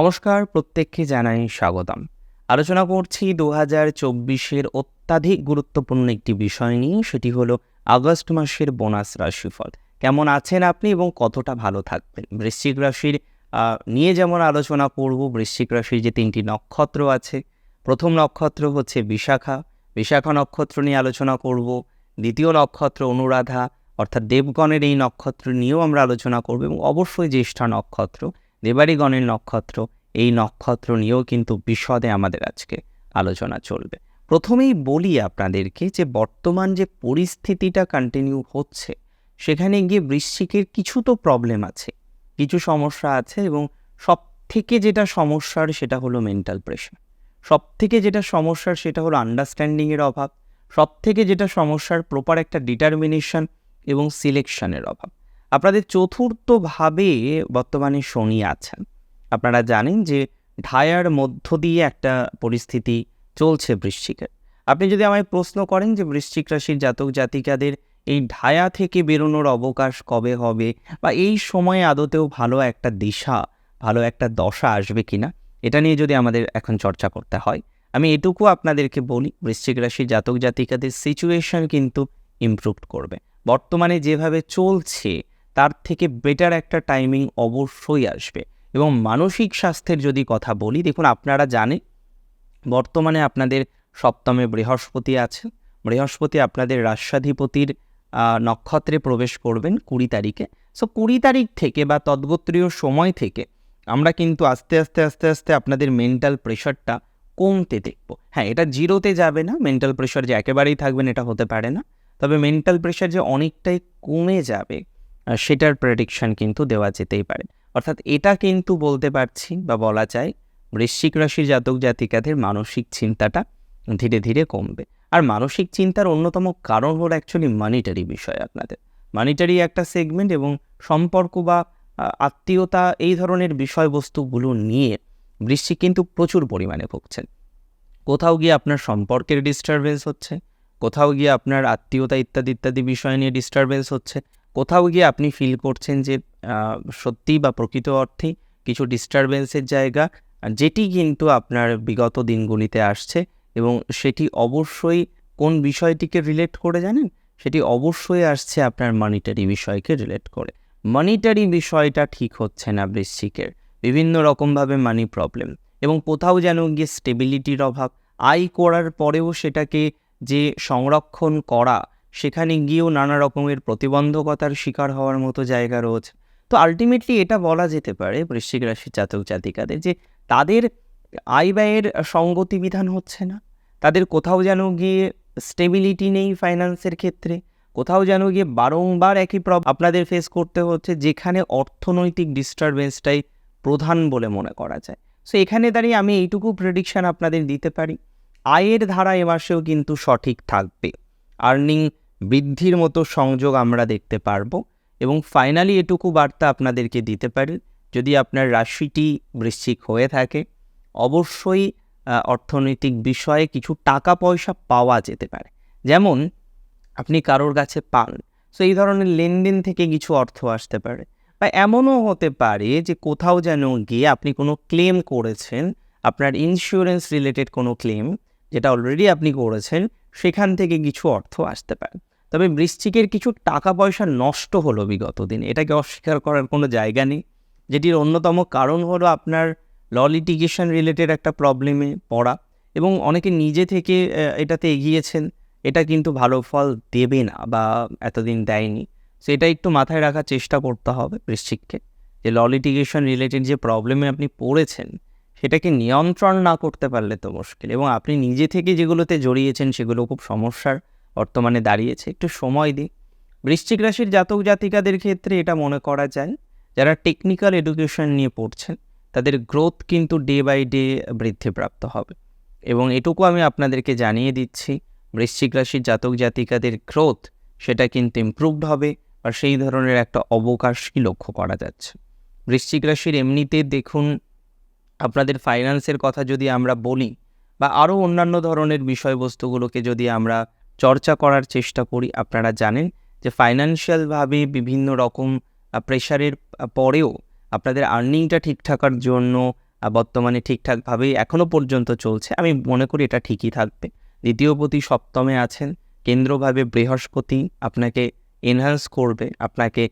নমস্কার, প্রত্যেককে জানাই স্বাগতম। আলোচনা করছি দু হাজার চব্বিশের অত্যাধিক গুরুত্বপূর্ণ একটি বিষয় নিয়ে, সেটি হলো আগস্ট মাসের বোনাস রাশিফল। কেমন আছেন আপনি এবং কতটা ভালো থাকবেন? বৃশ্চিক রাশির নিয়ে যেমন আলোচনা করব, বৃশ্চিক রাশির যে তিনটি নক্ষত্র আছে, প্রথম নক্ষত্র হচ্ছে বিশাখা। বিশাখা নক্ষত্র নিয়ে আলোচনা করব, দ্বিতীয় নক্ষত্র অনুরাধা, অর্থাৎ দেবগণের এই নক্ষত্র নিয়েও আমরা আলোচনা করব এবং অবশ্যই জ্যেষ্ঠা নক্ষত্র। দেবাড়িগণের নক্ষত্র, এই নক্ষত্র নিয়েও কিন্তু বিশদে আমাদের আজকে আলোচনা চলবে। প্রথমেই বলি আপনাদেরকে যে বর্তমান যে পরিস্থিতিটা কন্টিনিউ হচ্ছে, সেখানে গিয়ে বৃশ্চিকের কিছু তো প্রবলেম আছে, কিছু সমস্যা আছে এবং সব থেকে যেটা সমস্যার সেটা হলো মেন্টাল প্রেশার সব থেকে যেটা সমস্যার সেটা হলো আন্ডারস্ট্যান্ডিংয়ের অভাব সব থেকে যেটা সমস্যার প্রপার একটা ডিটারমিনেশন এবং সিলেকশনের অভাব। আপনাদের চতুর্থভাবে বর্তমানে শনি আছেন। আপনারা জানেন যে ঢায়ার মধ্য দিয়ে একটা পরিস্থিতি চলছে বৃশ্চিকের। আপনি যদি আমায় প্রশ্ন করেন যে বৃশ্চিক রাশির জাতক জাতিকাদের এই ঢায়া থেকে বেরোনোর অবকাশ কবে হবে বা এই সময়ে আদতেও ভালো একটা দিশা, ভালো একটা দশা আসবে কিনা, এটা নিয়ে যদি আমাদের এখন চর্চা করতে হয়, আমি এটুকু আপনাদেরকে বলি, বৃশ্চিক রাশির জাতক জাতিকাদের সিচুয়েশন কিন্তু ইমপ্রুভ করবে। বর্তমানে যেভাবে চলছে তার থেকে বেটার একটা টাইমিং অবশ্যই আসবে। এবং মানসিক স্বাস্থ্যের যদি কথা বলি, দেখুন আপনারা জানেন, বর্তমানে আপনাদের সপ্তমে বৃহস্পতি আছে। বৃহস্পতি আপনাদের রাষ্ট্রাধিপতির নক্ষত্রে প্রবেশ করবেন কুড়ি তারিখে। সো কুড়ি তারিখ থেকে বা তদ্গোত্রীয় সময় থেকে আমরা কিন্তু আস্তে আস্তে আস্তে আস্তে আপনাদের মেন্টাল প্রেশারটা কমতে দেখব। হ্যাঁ এটা জিরোতে যাবে না মেন্টাল প্রেশার যে একেবারেই থাকবেন এটা হতে পারে না। তবে মেন্টাল প্রেশার যে অনেকটাই কমে যাবে সেটার প্রেডিকশন কিন্তু দেওয়া যেতেই পারে। অর্থাৎ এটা কিন্তু বলতে পারছি বা বলা যায় বৃশ্চিক রাশির জাতক জাতিকাদের মানসিক চিন্তাটা ধীরে ধীরে কমবে। আর মানসিক চিন্তার অন্যতম কারণ হলো অ্যাকচুয়ালি মানিটারি বিষয় আপনাদের। মানিটারি একটা সেগমেন্ট এবং সম্পর্ক বা আত্মীয়তা এই ধরনের বিষয়বস্তুগুলো নিয়ে বৃশ্চিক কিন্তু প্রচুর পরিমাণে ভুগছেন। কোথাও গিয়ে আপনার সম্পর্কের ডিস্টারবেন্স হচ্ছে, কোথাও গিয়ে আপনার আত্মীয়তা ইত্যাদি ইত্যাদি বিষয় নিয়ে ডিস্টারবেন্স হচ্ছে কোথাও গিয়ে আপনি ফিল করছেন যে সত্যি বা প্রকৃত অর্থেই কিছু ডিস্টারবেন্সের জায়গা, যেটি কিন্তু আপনার বিগত দিনগুলিতে আসছে এবং সেটি অবশ্যই কোন বিষয়টিকে রিলেট করে জানেন? সেটি অবশ্যই আসছে আপনার মানিটারি বিষয়কে রিলেট করে। মানিটারি বিষয়টা ঠিক হচ্ছে না বৃশ্চিকের। বিভিন্ন রকমভাবে মানি প্রবলেম এবং কোথাও যেন গিয়ে স্টেবিলিটির অভাব। আয় করার পরেও সেটাকে যে সংরক্ষণ করা সেখানে গিয়েও নানা রকমের প্রতিবন্ধকতার শিকার হওয়ার মতো জায়গা রয়েছে। তো আলটিমেটলি এটা বলা যেতে পারে বৃশ্চিক রাশির জাতক জাতিকাদের যে তাদের আয় ব্যয়ের সঙ্গতি বিধান হচ্ছে না। তাদের কোথাও যেন গিয়ে স্টেবিলিটি নেই ফাইন্যান্সের ক্ষেত্রে। কোথাও যেন গিয়ে বারংবার একই প্রব আপনাদের ফেস করতে হচ্ছে যেখানে অর্থনৈতিক ডিস্টারবেন্সটাই প্রধান বলে মনে করা যায়। সো এখানে দাঁড়িয়ে আমি এইটুকু প্রেডিকশান আপনাদের দিতে পারি। আয়ের ধারা এ মাসেও কিন্তু সঠিক থাকবে। আর্নিং বৃদ্ধির মতো সংযোগ আমরা দেখতে পারব। এবং ফাইনালি এটুকু বার্তা আপনাদেরকে দিতে পারি, যদি আপনার রাশিটি বৃশ্চিক হয়ে থাকে, অবশ্যই অর্থনৈতিক বিষয়ে কিছু টাকা পয়সা পাওয়া যেতে পারে। যেমন, আপনি কারোর কাছে পান সো এই ধরনের লেনদেন থেকে কিছু অর্থ আসতে পারে। বা এমনও হতে পারে যে কোথাও যেন গিয়ে আপনি কোনো ক্লেম করেছেন, আপনার ইন্স্যুরেন্স রিলেটেড কোনো ক্লেম যেটা অলরেডি আপনি করেছেন, সেখান থেকে কিছু অর্থ আসতে পারে। তবে বৃশ্চিকের কিছু টাকা পয়সা নষ্ট হলো বিগত দিন। এটাকে অস্বীকার করার কোনো জায়গা নেই। যেটির অন্যতম কারণ হলো আপনার ল লিটিগেশন রিলেটেড একটা প্রবলেমে পড়া এবং অনেকে নিজে থেকে এটাতে এগিয়েছেন। এটা কিন্তু ভালো ফল দেবে না বা এতদিন দেয়নি। সেটা একটু মাথায় রাখার চেষ্টা করতে হবে বৃশ্চিককে যে ল লিটিগেশন রিলেটেড যে প্রবলেমে আপনি পড়েছেন, সেটাকে নিয়ন্ত্রণ না করতে পারলে তো মুশকিল এবং আপনি নিজে থেকে যেগুলোতে জড়িয়েছেন সেগুলো খুব সমস্যার বর্তমানে দাঁড়িয়েছে, একটু সময় দিই। বৃশ্চিক রাশির জাতক জাতিকাদের ক্ষেত্রে এটা মনে করা যায়, যারা টেকনিক্যাল এডুকেশন নিয়ে পড়ছেন, তাদের গ্রোথ কিন্তু ডে বাই ডে বৃদ্ধিপ্রাপ্ত হবে। এবং এটুকু আমি আপনাদেরকে জানিয়ে দিচ্ছি, বৃশ্চিক রাশির জাতক জাতিকাদের গ্রোথ সেটা কিন্তু ইমপ্রুভড হবে আর সেই ধরনের একটা অবকাশই লক্ষ্য করা যাচ্ছে। বৃশ্চিক রাশির এমনিতে দেখুন, আপনাদের ফাইন্যান্সের কথা যদি আমরা বলি বা আরও অন্যান্য ধরনের বিষয়বস্তুগুলোকে যদি আমরা চর্চা করার চেষ্টা করি, আপনারা জানেন যে ফাইন্যান্সিয়ালভাবে বিভিন্ন রকম প্রেশারের পরেও আপনাদের আর্নিংটা ঠিক থাকার জন্য বর্তমানে ঠিকঠাকভাবেই এখনও পর্যন্ত চলছে। আমি মনে করি এটা ঠিকই থাকবে। দ্বিতীয়পতি সপ্তমে আছেন, কেন্দ্রভাবে বৃহস্পতি আপনাকে এনহান্স করবে, আপনাকে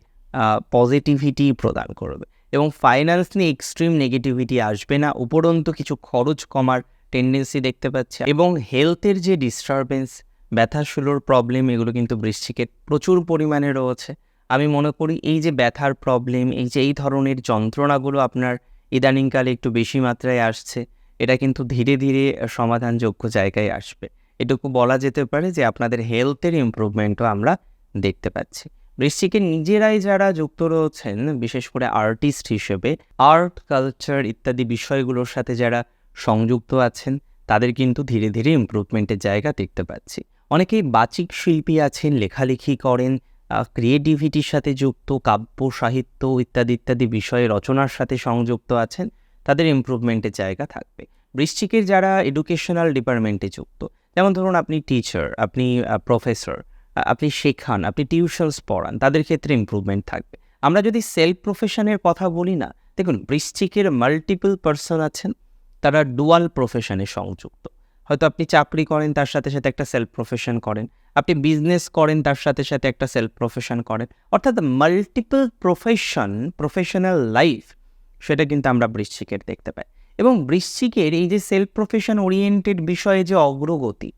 পজিটিভিটি প্রদান করবে। এবং ফাইন্যান্স নিয়ে এক্সট্রিম নেগেটিভিটি আসবে না, উপরন্তু কিছু খরচ কমার টেন্ডেন্সি দেখতে পাচ্ছে। এবং হেলথের যে ডিস্টারবেন্স ব্যথা শুলোর প্রবলেম এগুলো কিন্তু বৃশ্চিকের প্রচুর পরিমাণে রয়েছে। আমি মনে করি এই যে ব্যথার প্রবলেম এই যে এই ধরনের যন্ত্রণাগুলো আপনার ইদানিংকালে একটু বেশি মাত্রায় আসছে, এটা কিন্তু ধীরে ধীরে সমাধানযোগ্য জায়গায় আসবে। এটুকু বলা যেতে পারে যে আপনাদের হেলথের ইমপ্রুভমেন্টও আমরা দেখতে পাচ্ছি। বৃশ্চিকের নিজেরাই যারা যুক্ত রয়েছেন, বিশেষ করে আর্টিস্ট হিসেবে আর্ট কালচার ইত্যাদি বিষয়গুলোর সাথে যারা সংযুক্ত আছেন, তাদের কিন্তু ধীরে ধীরে ইমপ্রুভমেন্টের জায়গা দেখতে পাচ্ছি। অনেকেই বাচিক শিল্পী আছেন, লেখালেখি করেন ক্রিয়েটিভিটির সাথে যুক্ত, কাব্য, সাহিত্য ইত্যাদি ইত্যাদি বিষয়ে রচনার সাথে সংযুক্ত আছেন, তাদের ইম্প্রুভমেন্টের জায়গা থাকবে। বৃশ্চিকের যারা এডুকেশনাল ডিপার্টমেন্টে যুক্ত, যেমন ধরুন আপনি টিচার আপনি প্রফেসর আপনি শেখান, আপনি টিউশনস পড়ান, তাদের ক্ষেত্রে ইমপ্রুভমেন্ট থাকবে। আমরা যদি সেলফ প্রফেশনের কথা বলি না, দেখুন, বৃশ্চিকের মাল্টিপল পার্সন আছেন, তারা ডুয়াল প্রফেশনে সংযুক্ত। হয়তো আপনি চাকরি করেন, তার সাথে সাথে একটা সেলফ প্রফেশন করেন। আপনি বিজনেস করেন, তার সাথে সাথে একটা সেলফ প্রফেশন করেন। অর্থাৎ মাল্টিপল প্রফেশন প্রফেশনাল লাইফ সেটা কিন্তু আমরা বৃশ্চিকের দেখতে পাই। এবং বৃশ্চিকের এই যে সেলফ প্রফেশন ওরিয়েন্টেড বিষয়ে যে অগ্রগতি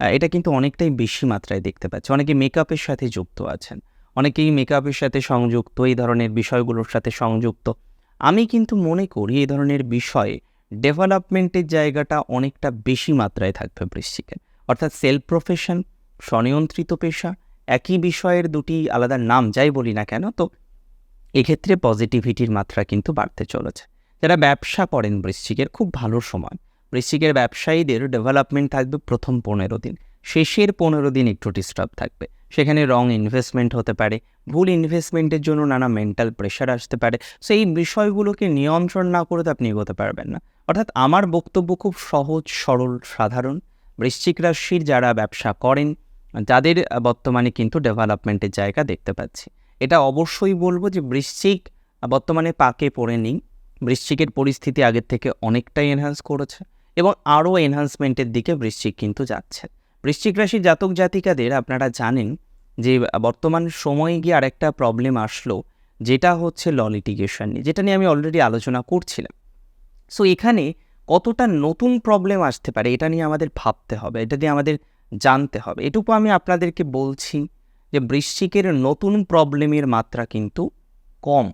এটা কিন্তু অনেকটাই বেশি মাত্রায় দেখতে পাচ্ছি। অনেকে মেকআপের সাথে যুক্ত আছেন। অনেকেই মেকআপের সাথে সংযুক্ত, এই ধরনের বিষয়গুলোর সাথে সংযুক্ত। আমি কিন্তু মনে করি, এই ধরনের বিষয়ে ডেভেলপমেন্টের জায়গাটা অনেকটা বেশি মাত্রায় থাকবে বৃশ্চিকের। অর্থাৎ সেলফ প্রফেশন, স্বনিয়ন্ত্রিত পেশা, একই বিষয়ের দুটি আলাদা নাম যাই বলি না কেন, তো এক্ষেত্রে পজিটিভিটির মাত্রা কিন্তু বাড়তে চলেছে। যারা ব্যবসা করেন বৃশ্চিকের, খুব ভালো সময়। বৃশ্চিকের ব্যবসায়ীদের ডেভেলপমেন্ট থাকবে প্রথম পনেরো দিন। শেষের পনেরো দিন একটু ডিস্টার্ব থাকবে। সেখানে রং ইনভেস্টমেন্ট হতে পারে ভুল ইনভেস্টমেন্টের জন্য নানা মেন্টাল প্রেশার আসতে পারে। সো এই বিষয়গুলোকে নিয়ন্ত্রণ না করে তো আপনি এগোতে পারবেন না। অর্থাৎ আমার বক্তব্য খুব সহজ, সরল, সাধারণ। বৃশ্চিক রাশির যারা ব্যবসা করেন যাদের বর্তমানে কিন্তু ডেভেলপমেন্টের জায়গা দেখতে পাচ্ছি। এটা অবশ্যই বলব যে বৃশ্চিক বর্তমানে পাকে পড়ে নেই। বৃশ্চিকের পরিস্থিতি আগের থেকে অনেকটাই এনহান্স করেছে এবং আরও এনহান্সমেন্টের দিকে বৃশ্চিক কিন্তু যাচ্ছে। বৃশ্চিক রাশির জাতক জাতিকাদের আপনারা জানেন যে বর্তমান সময়ে গিয়ে আরেকটা প্রবলেম আসলো, যেটা হচ্ছে ল লিটিগেশন নিয়ে, যেটা নিয়ে আমি অলরেডি আলোচনা করছিলাম। সো এখানে কতটা নতুন প্রবলেম আসতে পারে, এটা নিয়ে আমাদের ভাবতে হবে, এটা নিয়ে আমাদের জানতে হবে। এটুকু আমি আপনাদেরকে বলছি যে বৃশ্চিকের নতুন প্রবলেমের মাত্রা কিন্তু কম।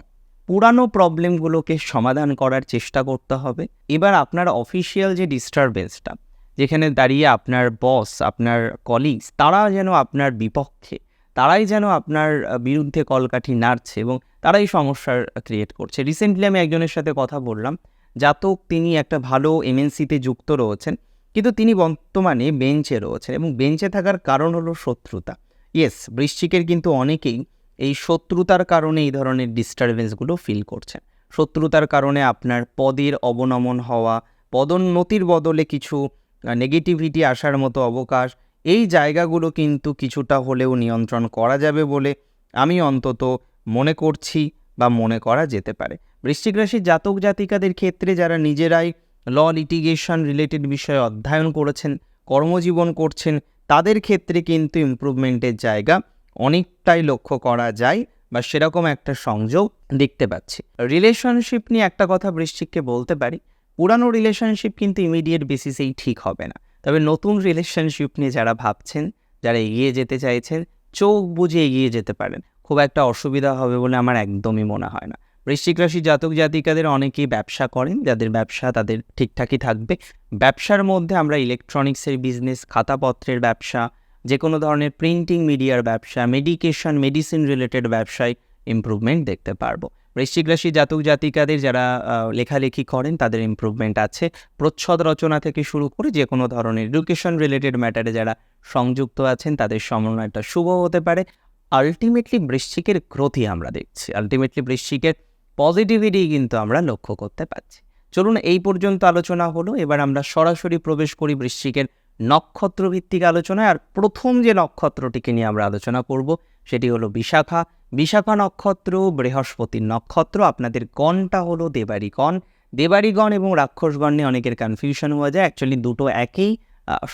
পুরানো প্রবলেমগুলোকে সমাধান করার চেষ্টা করতে হবে। এবার আপনার অফিসিয়াল যে ডিস্টারবেন্সটা যেখানে দাঁড়িয়ে আপনার বস আপনার কলিগস তারা যেন আপনার বিপক্ষে তারাই যেন আপনার বিরুদ্ধে কলকাঠি নাড়ছে এবং তারাই সমস্যার ক্রিয়েট করছে। রিসেন্টলি আমি একজনের সাথে কথা বললাম, জাতক তিনি একটা ভালো এমএনসিতে যুক্ত রয়েছেন, কিন্তু তিনি বর্তমানে বেঞ্চে রয়েছেন এবং বেঞ্চে থাকার কারণ হলো শত্রুতা। ইয়েস বৃশ্চিকের কিন্তু অনেকেই এই শত্রুতার কারণে এই ধরনের ডিস্টারবেন্সগুলো ফিল করছেন। শত্রুতার কারণে আপনার পদের অবনমন হওয়া, পদোন্নতির বদলে কিছু নেগেটিভিটি আসার মতো অবকাশ এই জায়গাগুলো কিন্তু কিছুটা হলেও নিয়ন্ত্রণ করা যাবে বলে আমি অন্তত মনে করছি বা মনে করা যেতে পারে। বৃশ্চিক রাশির জাতক জাতিকাদের ক্ষেত্রে যারা নিজেরাই ল লিটিগেশন রিলেটেড বিষয়ে অধ্যয়ন করেছেন, কর্মজীবন করছেন, তাদের ক্ষেত্রে কিন্তু ইমপ্রুভমেন্টের জায়গা অনেকটাই লক্ষ্য করা যায় বা সেরকম একটা সংযোগ দেখতে পাচ্ছি। রিলেশনশিপ নিয়ে একটা কথা বৃশ্চিককে বলতে পারি, পুরানো রিলেশনশিপ কিন্তু ইমিডিয়েট বেসিসেই ঠিক হবে না। তবে নতুন রিলেশনশিপ নিয়ে যারা ভাবছেন, যারা এগিয়ে যেতে চাইছেন, চোখ বুঝে এগিয়ে যেতে পারেন। খুব একটা অসুবিধা হবে বলে আমার একদমই মনে হয় না। বৃশ্চিক রাশি জাতক জাতিকাদের অনেকেই ব্যবসা করেন, যাদের ব্যবসা তাদের ঠিকঠাকই থাকবে। ব্যবসার মধ্যে আমরা ইলেকট্রনিক্সের বিজনেস খাতাপত্রের ব্যবসা যে কোনো ধরনের প্রিন্টিং মিডিয়ার ব্যবসা মেডিকেশন মেডিসিন রিলেটেড ব্যবসায় ইমপ্রুভমেন্ট দেখতে পারব। বৃশ্চিক রাশি জাতক জাতিকাদের যারা লেখালেখি করেন তাদের ইমপ্রুভমেন্ট আছে। প্রচ্ছদ রচনা থেকে শুরু করে যে কোনো ধরনের এডুকেশন রিলেটেড ম্যাটারে যারা সংযুক্ত আছেন তাদের সমন্বয়টা শুভ হতে পারে। আলটিমেটলি বৃশ্চিকের গ্রোথই আমরা দেখছি। আলটিমেটলি বৃশ্চিকের পজিটিভিটি কিন্তু আমরা লক্ষ্য করতে পারছি। চলুন এই পর্যন্ত আলোচনা হলো। এবার আমরা সরাসরি প্রবেশ করি বৃশ্চিকের নক্ষত্র ভিত্তিক আলোচনায়। আর প্রথম যে নক্ষত্রটিকে নিয়ে আমরা আলোচনা করব, সেটি হলো বিশাখা। বিশাখা নক্ষত্র বৃহস্পতির নক্ষত্র, আপনাদের কণটা হলো দেবারি কণ। দেবাড়িগণ এবং রাক্ষসগণ নিয়ে অনেকের কনফিউশন হয়ে যায়। অ্যাকচুয়ালি দুটো একই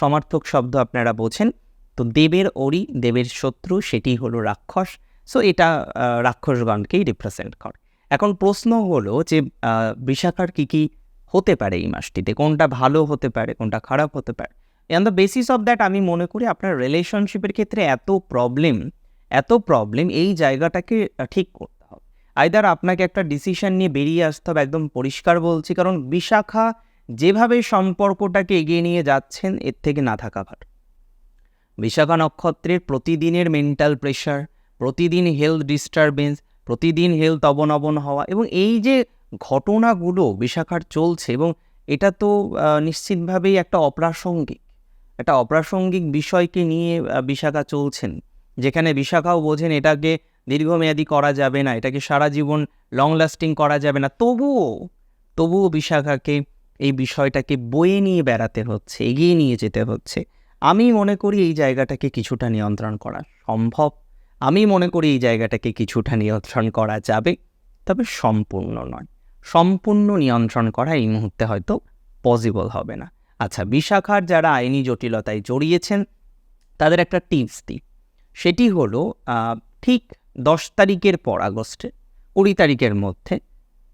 সমার্থক শব্দ আপনারা বোঝেন। তো দেবের ওরি দেবের শত্রু, সেটি হলো রাক্ষস। সো এটা রাক্ষসগণকেই রিপ্রেজেন্ট করে। এখন প্রশ্ন হলো যে বিশাখার কী কী হতে পারে এই মাসটিতে? কোনটা ভালো হতে পারে, কোনটা খারাপ হতে পারে? On the basis of that আমি মনে করি আপনার রিলেশনশিপের ক্ষেত্রে এত প্রবলেম এত প্রবলেম এই জায়গাটাকে ঠিক করতে হবে। আইদার আপনাকে একটা ডিসিশন নিয়ে বেরিয়ে আসতে হবে, একদম পরিষ্কার বলছি, কারণ বিশাখা যেভাবে সম্পর্কটাকে এগিয়ে নিয়ে যাচ্ছেন, এর থেকে না থাকা ভালো। বিশাখা নক্ষত্রের প্রতিদিনের মেন্টাল প্রেশার প্রতিদিন হেলথ ডিস্টারবেন্স প্রতিদিন হেলথ অবনবন হওয়া এবং এই যে ঘটনাগুলো বিশাখার চলছে এবং এটা তো নিশ্চিতভাবেই একটা অপ্রাসঙ্গিক। একটা অপ্রাসঙ্গিক বিষয়কে নিয়ে বিশাখা চলছেন। যেখানে বিশাখাও বোঝেন এটাকে দীর্ঘমেয়াদী করা যাবে না, এটাকে সারা জীবন লং লাস্টিং করা যাবে না। তবুও তবুও বিশাখাকে এই বিষয়টাকে বয়ে নিয়ে বেড়াতে হচ্ছে, এগিয়ে নিয়ে যেতে হচ্ছে। আমি মনে করি এই জায়গাটাকে কিছুটা নিয়ন্ত্রণ করা সম্ভব। আমি মনে করি এই জায়গাটাকে কিছুটা নিয়ন্ত্রণ করা যাবে, তবে সম্পূর্ণ নয়। সম্পূর্ণ নিয়ন্ত্রণ করা এই মুহূর্তে হয়তো পসিবল হবে না। আচ্ছা বিশাখার যারা আইনি জটিলতায় জড়িয়েছেন, তাদের একটা টিপস দিই। সেটি হলো ঠিক দশ তারিখের পর আগস্টে, কুড়ি তারিখের মধ্যে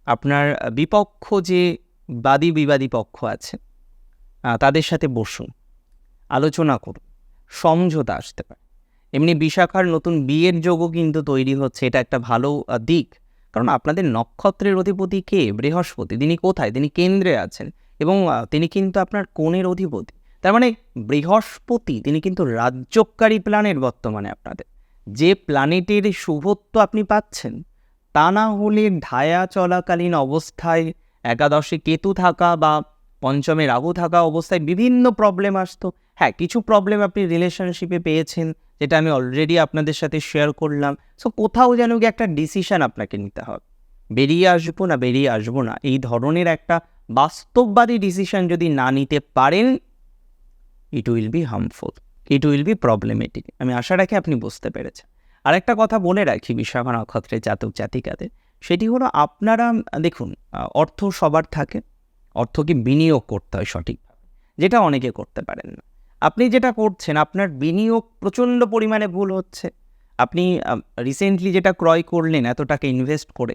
আপনার বিপক্ষ যে বাদী বিবাদী পক্ষ আছে তাদের সাথে বসুন, আলোচনা করুন, সমঝোতা আসতে পারে। এমনি বিশাখার নতুন বিয়ের যোগও কিন্তু তৈরি হচ্ছে, এটা একটা ভালো দিক। কারণ আপনাদের নক্ষত্রের অধিপতি কে? বৃহস্পতি। তিনি কোথায়? তিনি কেন্দ্রে আছেন এবং তিনি কিন্তু আপনার কোণের অধিপতি। তার মানে বৃহস্পতি, তিনি কিন্তু রাজ্যকারী প্ল্যানেট বর্তমানে আপনাদের। যে প্ল্যানেটের শুভত্ব আপনি পাচ্ছেন, তা না হলে ঢায়া চলাকালীন অবস্থায় একাদশে কেতু থাকা বা পঞ্চমে রাহু থাকা অবস্থায় বিভিন্ন প্রবলেম আসতো। হ্যাঁ কিছু প্রবলেম আপনি রিলেশনশিপে পেয়েছেন, যেটা আমি অলরেডি আপনাদের সাথে শেয়ার করলাম। সো কোথাও যেন গিয়ে একটা ডিসিশন আপনাকে নিতে হবে। বেরিয়ে আসব না, বেরিয়ে আসব না। এই ধরনের একটা বাস্তববাদী ডিসিশন যদি না নিতে পারেন it will be harmful it will be problematic আমি আশা রাখি আপনি বুঝতে পেরেছেন। আরেকটা কথা বলে রাখি বিশাখা নক্ষত্রের জাতক জাতিকাদের। সেটি হলো আপনারা, দেখুন, অর্থ সবার থাকে, অর্থকে বিনিয়োগ করতে হয় সঠিকভাবে যেটা অনেকে করতে পারেন না। আপনি যেটা করছেন, আপনার বিনিয়োগ প্রচণ্ড পরিমাণে ভুল হচ্ছে। আপনি রিসেন্টলি যেটা ক্রয় করলেন, এত টাকা ইনভেস্ট করে,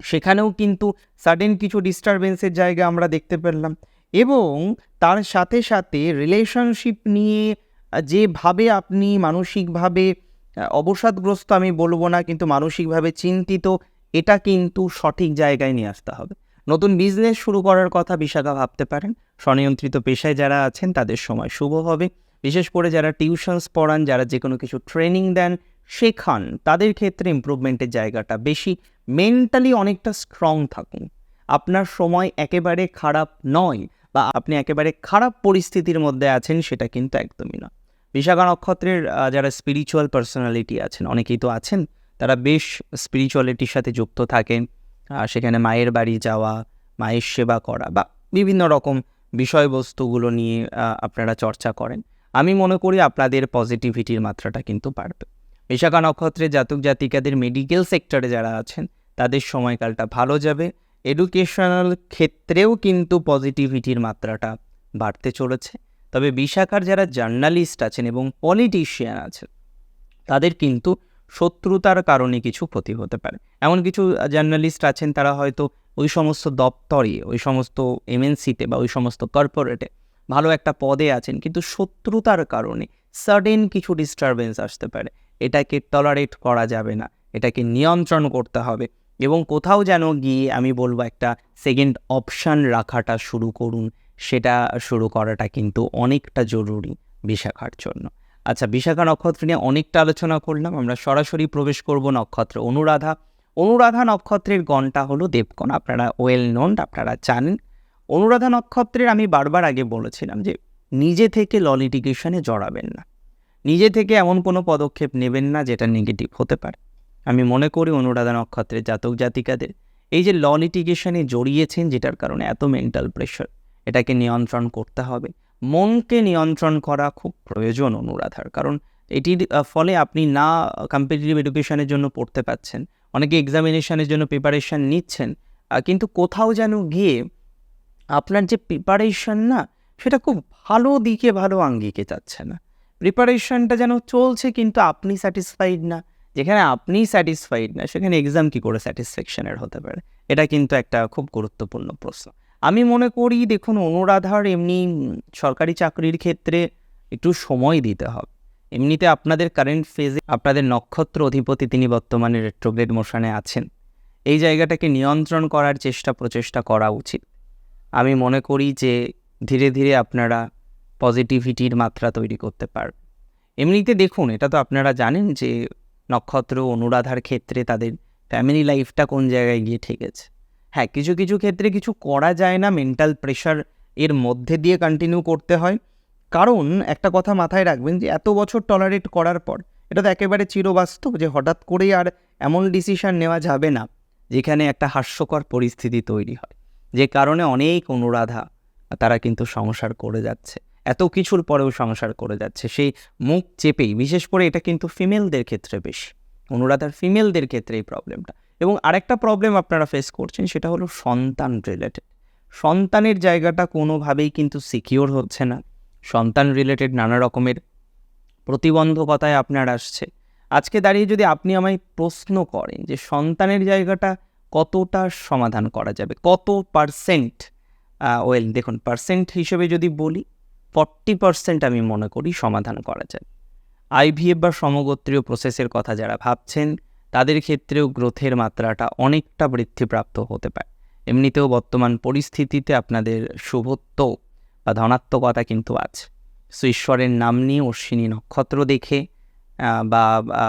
সেখানেও কিন্তু সাডেন কিছু ডিস্টারবেন্সের জায়গা আমরা দেখতে পেলাম। এবং তার সাথে সাথে রিলেশনশিপ নিয়ে যেভাবে আপনি মানসিকভাবে অবসাদগ্রস্ত আমি বলব না, কিন্তু মানসিকভাবে চিন্তিত, এটা কিন্তু সঠিক জায়গায় নিয়ে আসতে হবে। নতুন বিজনেস শুরু করার কথা বিশাখা ভাবতে পারেন। স্বনিয়ন্ত্রিত পেশায় যারা আছেন, তাদের সময় শুভ হবে। বিশেষ করে যারা টিউশনস পড়ান, যারা যে কোনো কিছু ট্রেনিং দেন, শেখান, তাদের ক্ষেত্রে ইমপ্রুভমেন্টের জায়গাটা বেশি। মেন্টালি অনেকটা স্ট্রং থাকুন। আপনার সময় একেবারে খারাপ নয়। বা আপনি একেবারে খারাপ পরিস্থিতির মধ্যে আছেন, সেটা কিন্তু একদমই না বিশাখা নক্ষত্রের যারা স্পিরিচুয়াল পার্সোনালিটি আছেন, অনেকেই তো আছেন, তারা বেশ স্পিরিচুয়ালিটির সাথে যুক্ত থাকেন। সেখানে মায়ের বাড়ি যাওয়া, মায়ের সেবা করা বা বিভিন্ন রকম বিষয়বস্তুগুলো নিয়ে আপনারা চর্চা করেন। আমি মনে করি আপনাদের পজিটিভিটির মাত্রাটা কিন্তু বাড়বে। বিশাখা নক্ষত্রের জাতক জাতিকাদের মেডিকেল সেক্টরে যারা আছেন, তাদের সময়কালটা ভালো যাবে। এডুকেশনাল ক্ষেত্রেও কিন্তু পজিটিভিটির মাত্রাটা বাড়তে চলেছে। তবে বিশাখার যারা জার্নালিস্ট আছেন এবং পলিটিশিয়ান আছেন, তাদের কিন্তু শত্রুতার কারণে কিছু ক্ষতি হতে পারে। এমন কিছু জার্নালিস্ট আছেন, তারা হয়তো ওই সমস্ত দপ্তরে, ওই সমস্ত এমএনসিতে বা ওই সমস্ত কর্পোরেটে ভালো একটা পদে আছেন, কিন্তু শত্রুতার কারণে সাডেন কিছু ডিস্টারবেন্স আসতে পারে। এটাকে টলারেট করা যাবে না, এটাকে নিয়ন্ত্রণ করতে হবে। এবং কোথাও যেন গিয়ে আমি বলব একটা সেকেন্ড অপশান রাখাটা শুরু করুন। সেটা শুরু করাটা কিন্তু অনেকটা জরুরি বিশাখার জন্য। আচ্ছা বিশাখা নক্ষত্র নিয়ে অনেকটা আলোচনা করলাম। আমরা সরাসরি প্রবেশ করব নক্ষত্র অনুরাধা। অনুরাধা নক্ষত্রের গণটা হলো দেবগণ। আপনারা ওয়েল নোন আপনারা জানেন। অনুরাধা নক্ষত্রের আমি বারবার আগে বলেছিলাম যে নিজে থেকে ল লিটিগেশনে জড়াবেন না। নিজে থেকে এমন কোনো পদক্ষেপ নেবেন না যেটা নেগেটিভ হতে পারে। আমি মনে করি অনুরাধা নক্ষত্রের জাতক জাতিকাদের এই যে ল লিটিগেশনে জড়িয়েছেন যেটার কারণে এত মেন্টাল প্রেশার এটাকে নিয়ন্ত্রণ করতে হবে। মনকে নিয়ন্ত্রণ করা খুব প্রয়োজন অনুরাধার, কারণ এটির ফলে আপনি না কম্পিটিটিভ এডুকেশনের জন্য পড়তে পাচ্ছেন অনেকে এক্সামিনেশনের জন্য প্রিপারেশান নিচ্ছেন কিন্তু কোথাও যেন গিয়ে আপনার যে প্রিপারেশন না, সেটা খুব ভালো দিকে ভালো আঙ্গিকে যাচ্ছে না। প্রিপারেশনটা যেন চলছে কিন্তু আপনি স্যাটিসফাইড না। যেখানে আপনি স্যাটিসফাইড না, সেখানে এক্সাম কী করে স্যাটিসফ্যাকশনের হতে পারে? এটা কিন্তু একটা খুব গুরুত্বপূর্ণ প্রশ্ন। আমি মনে করি, দেখুন, অনুরাধার এমনি সরকারি চাকরির ক্ষেত্রে একটু সময় দিতে হবে। এমনিতে আপনাদের কারেন্ট ফেজে আপনাদের নক্ষত্র অধিপতি তিনি বর্তমানে রেট্রোগ্রেড মোশনে আছেন। এই জায়গাটাকে নিয়ন্ত্রণ করার চেষ্টা, প্রচেষ্টা করা উচিত। আমি মনে করি যে, ধীরে ধীরে আপনারা পজিটিভিটির মাত্রা তৈরি করতে পারবেন। এমনিতে দেখুন, এটা তো আপনারা জানেন যে নক্ষত্র অনুরাধার ক্ষেত্রে তাদের ফ্যামিলি লাইফটা কোন জায়গায় গিয়ে ঠেকেছে? হ্যাঁ কিছু কিছু ক্ষেত্রে কিছু করা যায় না মেন্টাল প্রেশার এর মধ্যে দিয়ে কন্টিনিউ করতে হয়। কারণ একটা কথা মাথায় রাখবেন যে, এত বছর টলারেট করার পর, এটা তো একেবারে চিরবাস্তব যে, হঠাৎ করেই আর এমন ডিসিশন নেওয়া যাবে না, যেখানে একটা হাস্যকর পরিস্থিতি তৈরি হয়। যে কারণে অনেক অনুরাধা, তারা কিন্তু সংসার করে যাচ্ছে। এত কিছুর পরেও সংসার করে যাচ্ছে। সেই মুখ চেপেই, বিশেষ করে এটা কিন্তু ফিমেলদের ক্ষেত্রে বেশি। অনুরাধার ফিমেলদের ক্ষেত্রে এই প্রবলেমটা এবং আরেকটা প্রবলেম আপনারা ফেস করছেন, সেটা হলো সন্তান রিলেটেড সন্তানের জায়গাটা কোনোভাবেই কিন্তু সিকিওর হচ্ছে না। সন্তান রিলেটেড নানা রকমের প্রতিবন্ধকতায় আপনার আসছে। আজকে দাঁড়িয়ে যদি আপনি আমায় প্রশ্ন করেন যে সন্তানের জায়গাটা কতটা সমাধান করা যাবে, কত পার্সেন্ট ওয়েল দেখুন পার্সেন্ট হিসেবে যদি বলি ফর্টি পার্সেন্ট আমি মনে করি সমাধান করা যায়। আইভিএফ বা সমগোত্রীয় প্রসেসের কথা যারা ভাবছেন, তাদের ক্ষেত্রেও গ্রোথের মাত্রাটা অনেকটা বৃদ্ধিপ্রাপ্ত হতে পারে। এমনিতেও বর্তমান পরিস্থিতিতে আপনাদের শুভত্ব বা ধনাত্মকতা কিন্তু আছে। সো ঈশ্বরের নাম নিয়ে অশ্বিনী নক্ষত্র দেখে বা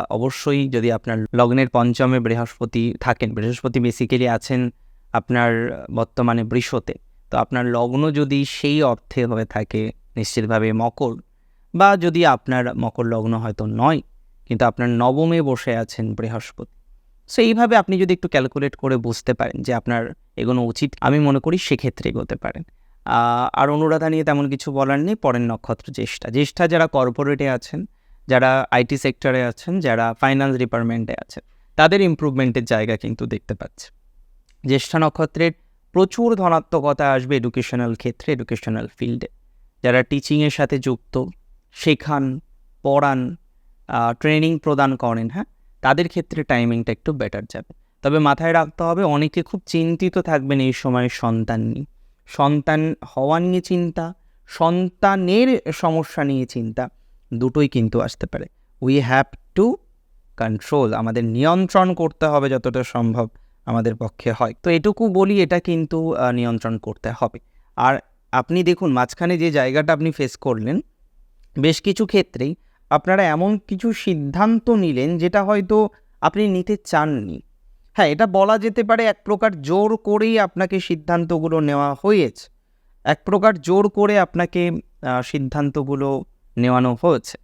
অবশ্যই যদি আপনার লগ্নের পঞ্চমে বৃহস্পতি থাকেন, বৃহস্পতি বেসিক্যালি আছেন আপনার বর্তমানে বৃষতে, তো আপনার লগ্ন যদি সেই অর্থে হয়ে থাকে নিশ্চিতভাবে মকর। বা যদি আপনার মকর লগ্ন হয়তো নয়, কিন্তু আপনার নবমে বসে আছেন বৃহস্পতি। সো এইভাবে আপনি যদি একটু ক্যালকুলেট করে বুঝতে পারেন যে আপনার এগোনো উচিত, আমি মনে করি সেক্ষেত্রে এগোতে পারেন। আর অনুরাধা নিয়ে তেমন কিছু বলার নেই, পরের নক্ষত্র জ্যেষ্ঠা। জ্যেষ্ঠা যারা কর্পোরেটে আছেন, যারা আইটি সেক্টরে আছেন, যারা ফাইন্যান্স ডিপার্টমেন্টে আছেন, তাদের ইম্প্রুভমেন্টের জায়গা কিন্তু দেখতে পাচ্ছে। জ্যেষ্ঠা নক্ষত্রের প্রচুর ধনাত্মকতা আসবে এডুকেশনাল ক্ষেত্রে এডুকেশনাল ফিল্ডে যারা টিচিংয়ের সাথে যুক্ত, শেখান, পড়ান ট্রেনিং প্রদান করেন হ্যাঁ তাদের ক্ষেত্রে টাইমিংটা একটু বেটার যাবে। তবে মাথায় রাখতে হবে, অনেকে খুব চিন্তিত থাকবেন এই সময় সন্তান নিয়ে। সন্তান হওয়া নিয়ে চিন্তা, সন্তানের সমস্যা নিয়ে চিন্তা, দুটোই কিন্তু আসতে পারে। উই হ্যাভ টু কন্ট্রোল আমাদের নিয়ন্ত্রণ করতে হবে যতটা সম্ভব আমাদের পক্ষে হয়। তো এটুকু বলি, এটা কিন্তু নিয়ন্ত্রণ করতে হবে। আর আপনি দেখুন, মাঝখানে যে জায়গাটা আপনি ফেস করলেন, বেশ কিছু ক্ষেত্রেই আপনারা এমন কিছু সিদ্ধান্ত নিলেন যেটা হয়তো আপনি নিতে চাননি। হ্যাঁ এটা বলা যেতে পারে এক প্রকার জোর করেই আপনাকে সিদ্ধান্তগুলো নেওয়া হয়েছে। এক প্রকার জোর করে আপনাকে সিদ্ধান্তগুলো নেওয়ানো হয়েছে।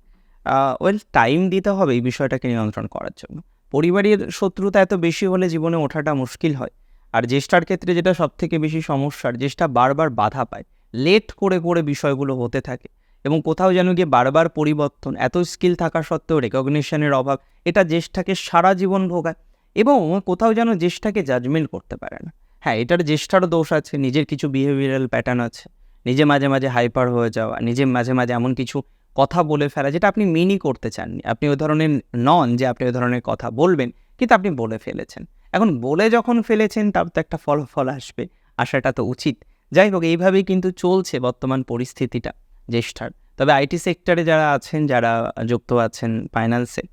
ওয়েল টাইম দিতে হবে এই বিষয়টাকে নিয়ন্ত্রণ করার জন্য। পরিবারের শত্রুতা এত বেশি হলে জীবনে ওঠাটা মুশকিল হয়। আর জ্যেষ্ঠার ক্ষেত্রে যেটা সব থেকে বেশি সমস্যার, জ্যেষ্ঠা বারবার বাধা পায়। লেট করে করে বিষয়গুলো হতে থাকে এবং কোথাও যেন গিয়ে বারবার পরিবর্তন, এত স্কিল থাকা সত্ত্বেও রেকগনিশনের অভাব, এটা জ্যেষ্ঠাকে সারা জীবন ভোগায় এবং কোথাও যেন জ্যেষ্ঠাকে জাজমেন্ট করতে পারে না। হ্যাঁ এটার জ্যেষ্ঠারও দোষ আছে, নিজের কিছু বিহেভিয়ারাল প্যাটার্ন আছে। নিজে মাঝে মাঝে হাইপার হয়ে যাওয়া, নিজে মাঝে মাঝে এমন কিছু কথা বলে ফেলা যেটা আপনি মিনই করতে চাননি। আপনি ওই ধরনের নন যে আপনি ওই ধরনের কথা বলবেন, কিন্তু আপনি বলে ফেলেছেন। এখন বলে যখন ফেলেছেন, তার তো একটা ফলাফল আসবে আসাটা তো উচিত। যাই হোক এইভাবেই কিন্তু চলছে বর্তমান পরিস্থিতিটা জ্যেষ্ঠার। তবে আইটি সেক্টরে যারা আছেন, যারা যুক্ত আছেন ফাইন্যান্সে,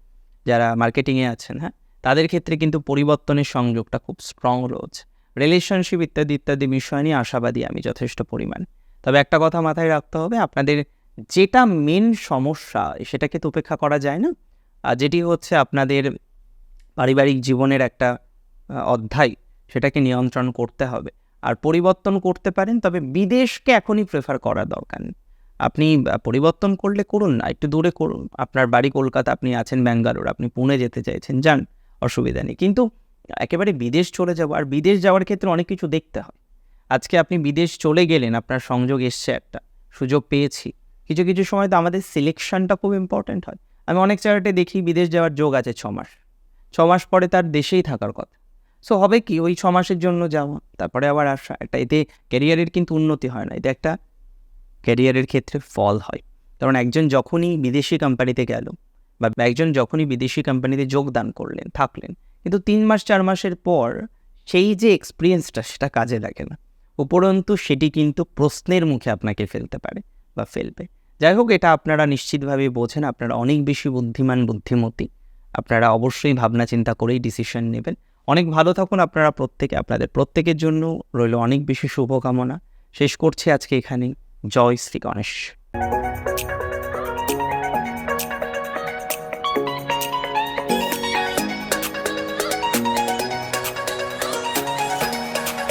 যারা মার্কেটিংয়ে আছেন হ্যাঁ তাদের ক্ষেত্রে কিন্তু পরিবর্তনের সংযোগটা খুব স্ট্রং রয়েছে। রিলেশনশিপ ইত্যাদি ইত্যাদি বিষয় নিয়ে আশাবাদী আমি যথেষ্ট পরিমাণ। তবে একটা কথা মাথায় রাখতে হবে, আপনাদের যেটা মেন সমস্যা, সেটাকে তো উপেক্ষা করা যায় না, আর যেটি হচ্ছে আপনাদের পারিবারিক জীবনের একটা অধ্যায়, সেটাকে নিয়ন্ত্রণ করতে হবে। আর পরিবর্তন করতে পারেন, তবে বিদেশকে এখনই প্রেফার করা দরকার আপনি পরিবর্তন করলে করুন না, একটু দূরে করুন। আপনার বাড়ি কলকাতা, আপনি আছেন ব্যাঙ্গালোর, আপনি পুনে যেতে চাইছেন, যান, অসুবিধা নেই। কিন্তু একেবারে বিদেশ চলে যাব আর বিদেশ যাওয়ার ক্ষেত্রে অনেক কিছু দেখতে হয়। আজকে আপনি বিদেশ চলে গেলেন, আপনার সংযোগ এসছে একটা, সুযোগ পেয়েছি। কিছু কিছু সময় তো আমাদের সিলেকশনটা খুব ইম্পর্ট্যান্ট হয়। আমি অনেক জায়গাতে দেখি বিদেশ যাওয়ার যোগ আছে ছ মাস। ছ মাস পরে তার দেশেই থাকার কথা। সো হবে কি? ওই ছ মাসের জন্য যাওয়া তারপরে আবার আসা। একটা এতে ক্যারিয়ারের কিন্তু উন্নতি হয় না। এটা একটা ক্যারিয়ারের ক্ষেত্রে ফল হয়। কারণ একজন যখনই বিদেশি কোম্পানিতে গেল বা একজন যখনই বিদেশি কোম্পানিতে যোগদান করলেন, থাকলেন, কিন্তু তিন মাস, চার মাসের পর সেই যে এক্সপিরিয়েন্সটা সেটা কাজে লাগে না। উপরন্তু সেটি কিন্তু প্রশ্নের মুখে আপনাকে ফেলতে পারে বা ফেলবে। যাই হোক, এটা আপনারা নিশ্চিতভাবে বোঝেন। আপনারা অনেক বেশি বুদ্ধিমান, বুদ্ধিমতী। আপনারা অবশ্যই ভাবনা চিন্তা করেই ডিসিশন নেবেন। অনেক ভালো থাকুন আপনারা প্রত্যেকে, আপনাদের প্রত্যেকের জন্য রইল অনেক বেশি শুভকামনা। শেষ করছি আজকে এখানে জয় শ্রী গণেশ।